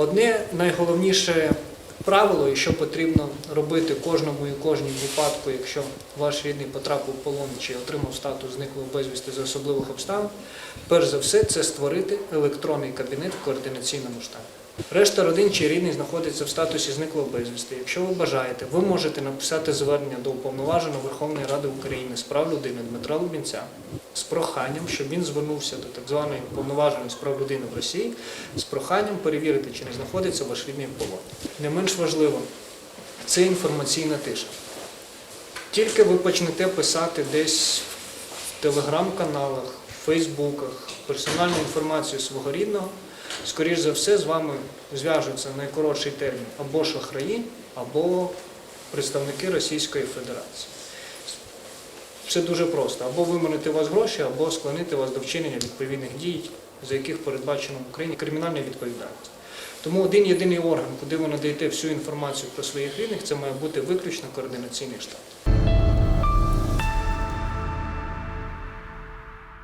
Одне найголовніше правило, і що потрібно робити кожному і кожній випадку, якщо ваш рідний потрапив в полон чи отримав статус зниклого безвісти за особливих обставин, перш за все це створити електронний кабінет в координаційному штабі. Решта родин чи рідний знаходиться в статусі зниклого безвісти. Якщо ви бажаєте, ви можете написати звернення до уповноваженого Верховної Ради України з прав людини Дмитра Лубінця з проханням, щоб він звернувся до так званої уповноваженої з прав людини в Росії з проханням перевірити, чи не знаходиться ваш рідний в полоні. Не менш важливо, це інформаційна тиша. Тільки ви почнете писати десь в телеграм-каналах, Фейсбуках персональну інформацію свого рідного, скоріш за все, з вами зв'яжуться найкоротший термін або шахраї, або представники Російської Федерації. Все дуже просто. Або виманити у вас гроші, або склонити вас до вчинення відповідних дій, за яких передбачено в Україні кримінальна відповідальність. Тому один єдиний орган, куди ви надаєте всю інформацію про своїх рідних, це має бути виключно координаційний штаб.